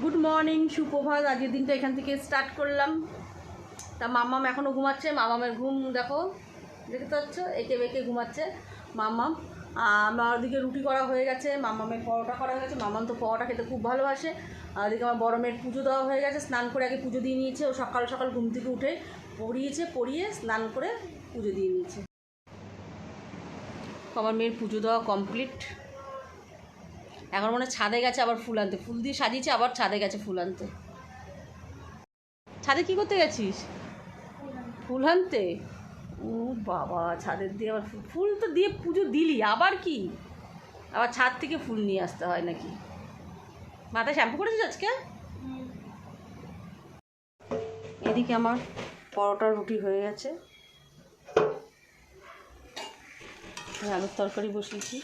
Good morning সুপ্রভাত। আজকের দিনটা এখান থেকে স্টার্ট করলাম। তা মাম্মাম এখনও ঘুমাচ্ছে। মামামের ঘুম, দেখো, দেখতে পাচ্ছ? একে বেঁকে ঘুমাচ্ছে মাম্মাম। আমার ওদিকে রুটি করা হয়ে গেছে, মাম্মামের পরোটা করা হয়ে গেছে। মাম্মাম তো পরোটা খেতে খুব ভালোবাসে। আর ওদিকে আমার বড় মেয়ের পুজো দেওয়া হয়ে গেছে। স্নান করে আগে পুজো দিয়ে নিয়েছে। ও সকাল সকাল ঘুম থেকে উঠে পড়িয়েছে, পড়িয়ে স্নান করে পুজো দিয়ে নিয়েছে। আমার মেয়ের পুজো দেওয়া কমপ্লিট এখন মনে ছাদে গেছে আবার ফুল আনতে। ফুল দিয়ে সাজিয়েছে, আবার ছাদে গেছে ফুল আনতে। ছাদে কি করতে গেছিস? ফুল আনতে? ও বাবা ছাদের দিয়ে আবার ফুল তো দিয়ে পুজো দিলি, আবার কি? আবার ছাদ থেকে ফুল নিয়ে আসতে হয় নাকি? মাথায় শ্যাম্পু করেছিস আজকে? এদিকে আমার পরোটা রুটি হয়ে গেছে। আলুর তরকারি বসিয়েছি।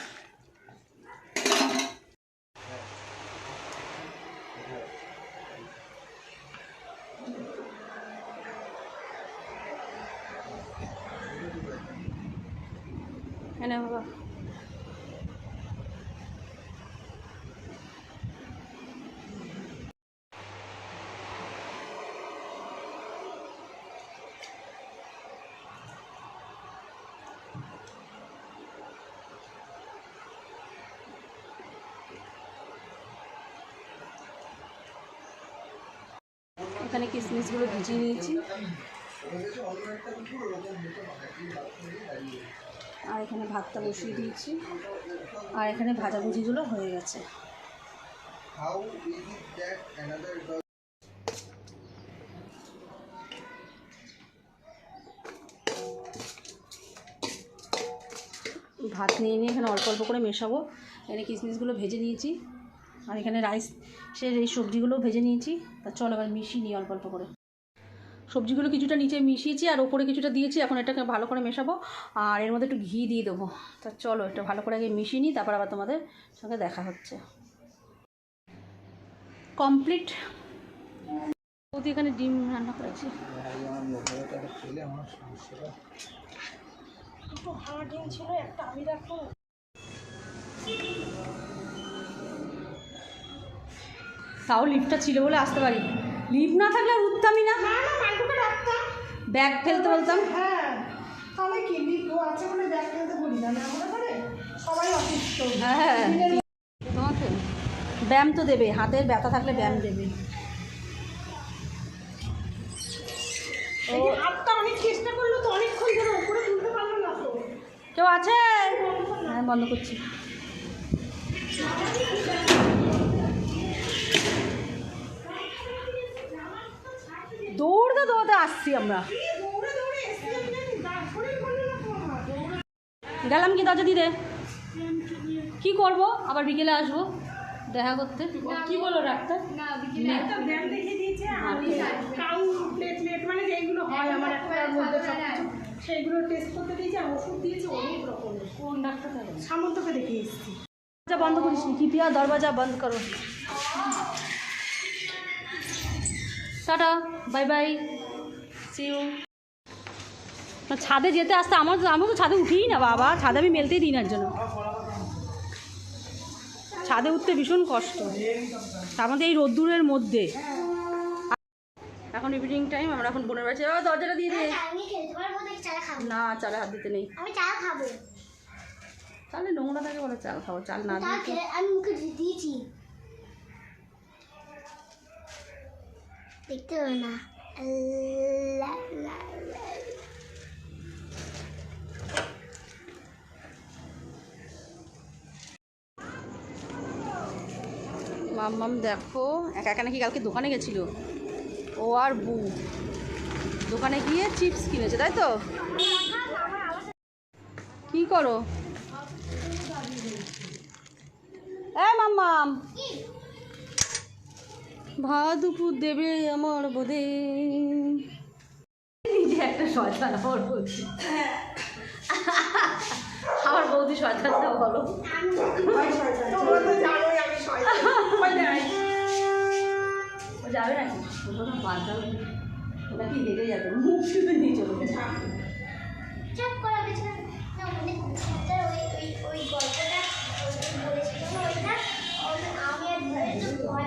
এনে বাবা এখানে কিশমিশগুলো ভিজিয়ে নিয়েছি। আর এখানে ভাতটা বসিয়ে দিয়েছি। আর এখানে ভাজাভুজিগুলো হয়ে গেছে। ভাত নিয়ে নিয়ে এখানে অল্প অল্প করে মেশাবো। এখানে কিশমিশগুলো ভেজে নিয়েছি। আর এখানে রাইস, সে এই সবজিগুলো ভেজে নিয়েছি। তা চল এবার মিশিয়ে নিই অল্প অল্প করে। সবজিগুলো কিছুটা নিচে মিশিয়েছি আর ওপরে কিছুটা দিয়েছি, এখন এটাকে ভালো করে মেশাবো। আর এর মধ্যে একটু ঘি দিয়ে দেবো। তা চলো এটা ভালো করে আগে মিশিয়ে নিই, তারপর আবার তোমাদের সঙ্গে দেখা হচ্ছে। কমপ্লিট। বৌদি এখানে ডিম রান্না করেছি। তাও লিফটটা ছিল বলে আসতে পারি লিফট না থাকলে আর উঠতামই না? ব্যাগ ফেলতে বলতাম? হ্যাঁ। তাহলে কি লিপ আছে বলে ব্যাগ ফেলতে বলি না না সবাই অসুস্থ। তোমাকে ব্যায়াম তো দেবে হাতের ব্যথা থাকলে ব্যায়াম দেবে। এই হাতটা অনেক চেষ্টা করল তো অনেকক্ষণ ধরে উপরে তুলতে পারল না তো। কেউ আছে? হ্যাঁ বন্ধ করছি। আমার। দৌড়ে গেলাম কি দরজা দিতে কি করব? আবার বিকেলে আসব। দেখা করতে। কি বলো ডাক্তার? একটা ব্যায়াম দেখিয়ে দিয়েছে আর কাউ প্লেটলেট মানে যেগুলো হয় আমার একটার মধ্যে সব কিছু সেইগুলো টেস্ট করতে দিয়েছে আর ওষুধ দিয়েছে অনেক রকমের। কোন ডাক্তার সামন্তকে দেখিয়ে এসেছি। দরজা বন্ধ করিস নি কৃপয়া দরজা বন্ধ করো। Tata bye bye. ছাদে যেতে আসতে আমার আমি তো ছাদে উঠিই না, বাবা। ছাদে আমি মেলতেই দিই না জন্য ছাদে উঠতে ভীষণ কষ্ট। মধ্যে এই রোদ্দুরের মধ্যে। এখন ইভিনিং টাইম আমরা এখন বোনের বাড়ি। দরজাটা দিয়ে দে। আমি খেলতে পারব নাকি চাল না, চালে হাত দিতে নেই। আমি চাল নোংরা থাকে বলে চাল খাব, চাল না দিয়েছি। দেখতে না। মাম্মাম দেখো, একা একা নাকি কালকে দোকানে গেছিল? ও আর বু দোকানে গিয়ে চিপস কিনেছে, তাই তো? কি করো? এ মাম্মাম ভাত দুপুর দেবে আমার বোধে। নিজে একটা শয়তান আমার বৌদি। আমার বৌদি শয়তানটা বলো। যাবে নাকি? ওটা বাদ দাও। ওটা কি হেরে যাবে? মুখ শুধু নিয়ে চলে আমি আর ভয়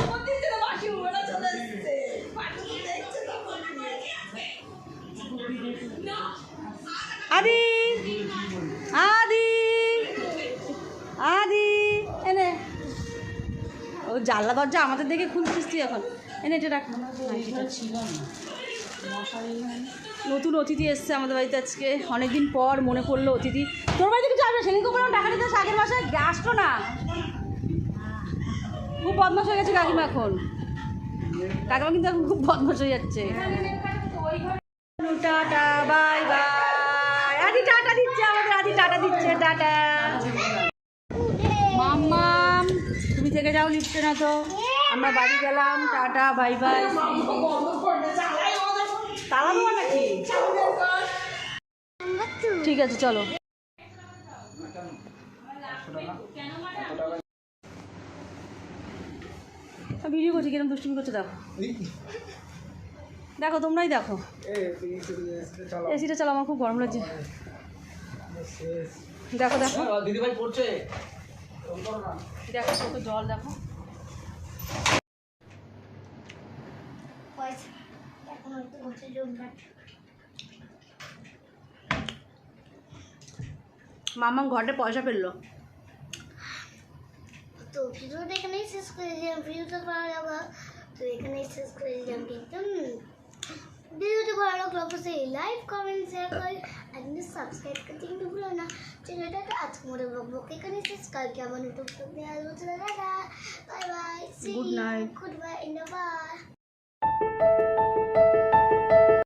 আদি আদি আদি, এনে। ও জানলা দরজা আমাদের দেখে খুলছিস তুই এখন। এনে এটা রাখ। নতুন অতিথি এসছে আমাদের বাড়িতে আজকে। অনেকদিন পর মনে পড়ল অতিথি। তোর বাড়িতে কিছু আসবে? সেদিন করে টাকা দিতে আগের মাসে আসতো না। খুব বদমাস হয়ে গেছে কাকিমা এখন। কাকিমা কিন্তু এখন খুব বদমাস হয়ে যাচ্ছে। Tata, bye bye Adi tata দিচ্ছে আমাদের আদি টাটা দিচ্ছে টাটা মাম্মাম তুমি থেকে যাও লিফটে না তো আমরা বাড়ি গেলাম টাটা বাই বাই নাকি ঠিক আছে চলো ভিডিও করছি কিরম দুষ্টুমি করছে দেখো দেখো তোমরাই দেখো এসিটা চালো আমার খুব গরম লাগছে দেখো দেখো। দিদিভাই পড়ছে। দেখো কত জল দেখো। মামা ঘরে পয়সা ফেলল। তো ভিডিওটা এখানেই শেষ করে দিলাম। ভিডিওটা ভালো লাগা তো এখানেই শেষ করে দিলাম। কিন্তু ভিডিওটা ভালো লাগল অবশ্যই লাইক কমেন্ট শেয়ার করে আর কিন্তু সাবস্ক্রাইব করতে কিন্তু ভুলো না চ্যানেলটাকে আজকে মনে বকবক এখানেই শেষ কালকে আমার নতুন ভিডিও আসব চলে দাদা bye bye Good night. Good bye in the bye